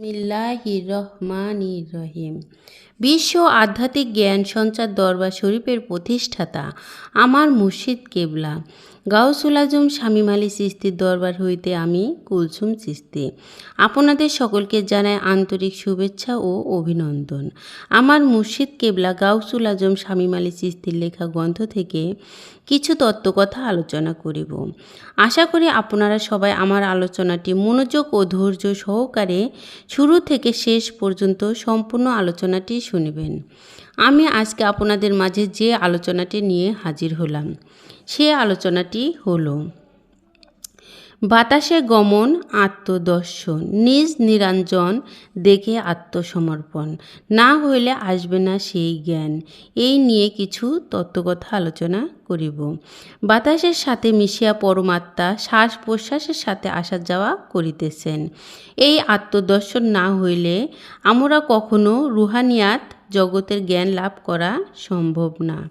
বিসমিল্লাহির রহমানির রহিম। বিশ্ব আধ্যাত্মিক জ্ঞান সঞ্চার দরবার শরীফের প্রতিষ্ঠাতা আমার মুর্শিদ কেবলা। গাউসুল আজম শামীম আলী চিস্তির দরবার হইতে আমি কুলসুম চিস্তি আপনাদের সকলকে জানাই আন্তরিক শুভেচ্ছা ও অভিনন্দন। আমার মুর্শিদ কেবলা গাউসুল আজম শামীম আলী চিস্তির লেখা গ্রন্থ থেকে কিছু তত্ত্বকথা আলোচনা করিব। আশা করি আপনারা সবাই আমার আলোচনাটি মনোযোগ ও ধৈর্য সহকারে শুরু থেকে শেষ পর্যন্ত সম্পূর্ণ আলোচনাটি শুনবেন। আমি আজকে আপনাদের মাঝে যে আলোচনাটি নিয়ে হাজির হলাম সে আলোচনাটি হলো বাতাসে গমন, আত্মদর্শন, নিজ নিরঞ্জন, দেখে আত্মসমর্পণ। না হইলে আসবে না সেই জ্ঞান। এই নিয়ে কিছু তত্ত্বকথা আলোচনা করিব। বাতাসের সাথে মিশিয়া পরমাত্মা শ্বাস প্রশ্বাসের সাথে আসা যাওয়া করিতেছেন। এই আত্মদর্শন না হইলে আমরা কখনো রুহানিয়াত জগতের জ্ঞান লাভ করা সম্ভব না।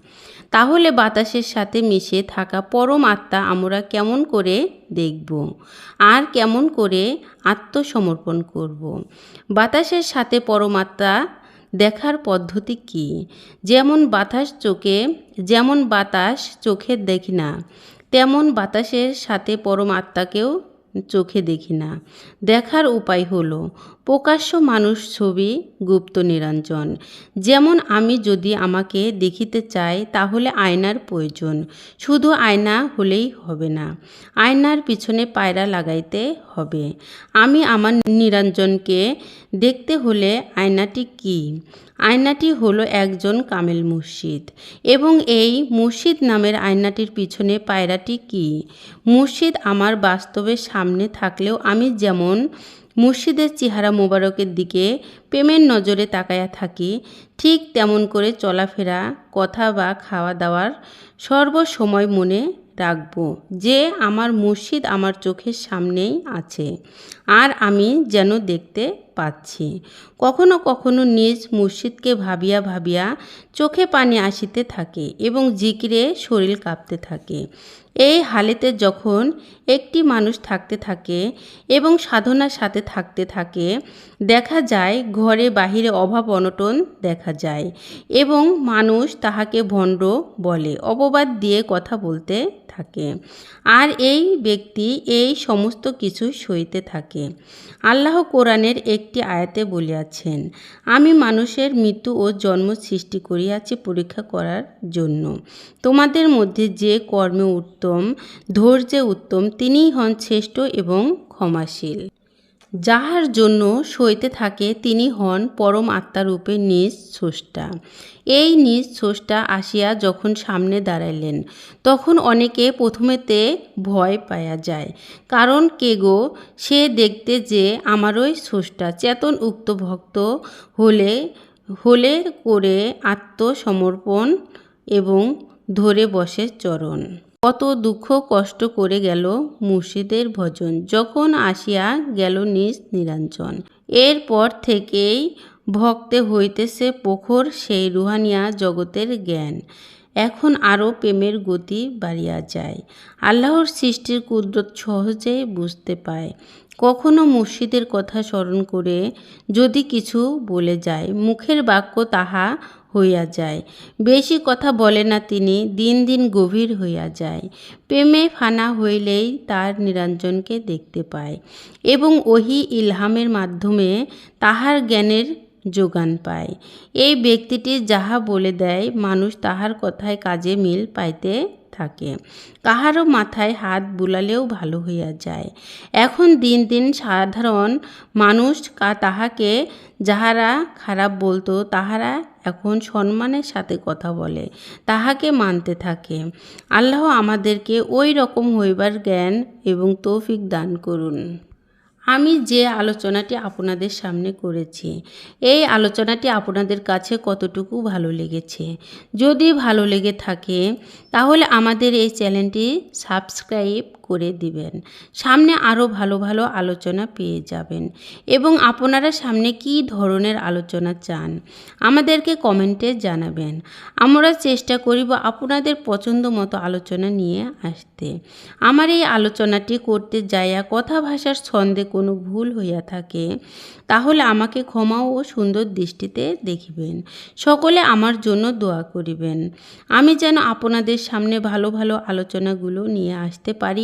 তাহলে বাতাসের সাথে মিশে থাকা পরম আত্মা আমরা কেমন করে দেখব? আর কেমন করে আত্মসমর্পণ করব? বাতাসের সাথে পরমাত্মা দেখার পদ্ধতি কি? যেমন বাতাস চোখে, যেমন বাতাস চোখে দেখি না, তেমন বাতাসের সাথে পরমাত্মাকেও চোখে দেখি না। দেখার উপায় হলো প্রকাশ্য মানুষ ছবি গুপ্ত নিরঞ্জন। যেমন আমি যদি আমাকে দেখিতে চাই, তাহলে আয়নার প্রয়োজন। শুধু আয়না হলেই হবে না, আয়নার পিছনে পায়রা লাগাইতে হবে। আমি আমার নিরঞ্জনকে দেখতে হলে আয়নাটি কি? আয়নাটি হলো একজন কামেল মুর্শিদ। এবং এই মুর্শিদ নামের আয়নাটির পিছনে পায়রাটি কি? মুর্শিদ আমার বাস্তবের সামনে থাকলেও আমি যেমন মুর্শিদের চেহারা মোবারকের দিকে প্রেমের নজরে তাকায়া থাকি, ঠিক তেমন করে চলাফেরা, কথা বা খাওয়া দাওয়ার সর্বসময় মনে রাখব যে আমার মুর্শিদ আমার চোখের সামনেই আছে, আর আমি যেন দেখতে পাচ্ছি। কখনো কখনো নিজ মুর্শিদকে ভাবিয়া ভাবিয়া চোখে পানি আসিতে থাকে এবং জিকিরে শরীর কাঁপতে থাকে। এই হালেতে যখন একটি মানুষ থাকতে থাকে এবং সাধনার সাথে থাকতে থাকে, দেখা যায় ঘরে বাহিরে অভাব অনটন দেখা যায় এবং মানুষ তাহাকে ভণ্ড বলে, অপবাদ দিয়ে কথা বলতে থাকে। আর এই ব্যক্তি এই সমস্ত কিছু সইতে থাকে। আল্লাহ কোরআনের একটি আয়াতে বলিয়াছেন, আমি মানুষের মৃত্যু ও জন্ম সৃষ্টি করিয়াছি পরীক্ষা করার জন্য। তোমাদের মধ্যে যে কর্মে উত্তম, ধৈর্যে উত্তম, তিনিই হন শ্রেষ্ঠ এবং ক্ষমাশীল। যাহার জন্য সইতে থাকে তিনি হন পরম আত্মারূপে নিজ স্রষ্টা। এই নিজ স্রষ্টা আসিয়া যখন সামনে দাঁড়াইলেন, তখন অনেকে প্রথমেতে ভয় পাওয়া যায়, কারণ কে গো, সে দেখতে যে আমারই স্রষ্টা চেতন উক্ত ভক্ত হলে হলে করে আত্মসমর্পণ এবং ধরে বসে চরণ। কত দুঃখ কষ্ট করে গেল মুর্শিদের ভজন। যখন আসিয়া গেল নিজ নিরঞ্জন। এরপর থেকেই ভক্তে হইতেছে প্রখর সেই রুহানিয়া জগতের জ্ঞান। এখন আরও প্রেমের গতি বাড়িয়া যায়। আল্লাহর সৃষ্টির কুদরত সহজেই বুঝতে পায়। কখনো মুর্শিদের কথা স্মরণ করে যদি কিছু বলে যায়, মুখের বাক্য তাহা হইয়া যায়। বেশি কথা বলে না তিনি, দিন দিন গভীর হইয়া যায়। প্রেমে ফানা হইলেই তার নিরঞ্জনকে দেখতে পায় এবং ওহি ইলহামের মাধ্যমে তাহার জ্ঞানের যোগান পায়। এই ব্যক্তিটি যাহা বলে দেয়, মানুষ তাহার কথায় কাজে মিল পাইতে থাকে। কাহারও মাথায় হাত বুলালেও ভালো হইয়া যায়। এখন দিন দিন সাধারণ মানুষ তাহাকে যাহারা খারাপ বলতো, তাহারা এখন সম্মানের সাথে কথা বলে, তাহাকে মানতে থাকে। আল্লাহ আমাদেরকে ওই রকম হইবার জ্ঞান এবং তৌফিক দান করুন। আমি যে আলোচনাটি আপনাদের সামনে করেছি, এই আলোচনাটি আপনাদের কাছে কতটুকু ভালো লেগেছে? যদি ভালো লেগে থাকে, তাহলে আমাদের এই চ্যানেলটি সাবস্ক্রাইব করে দিবেন। সামনে আরও ভালো ভালো আলোচনা পেয়ে যাবেন। এবং আপনারা সামনে কী ধরনের আলোচনা চান, আমাদেরকে কমেন্টে জানাবেন। আমরা চেষ্টা করিব আপনাদের পছন্দ মতো আলোচনা নিয়ে আসতে। আমার এই আলোচনাটি করতে যাইয়া কথা ভাষার ছন্দে কোনো ভুল হইয়া থাকে, তাহলে আমাকে ক্ষমা ও সুন্দর দৃষ্টিতে দেখিবেন। সকলে আমার জন্য দোয়া করিবেন। আমি যেন আপনাদের সামনে ভালো ভালো আলোচনাগুলো নিয়ে আসতে পারি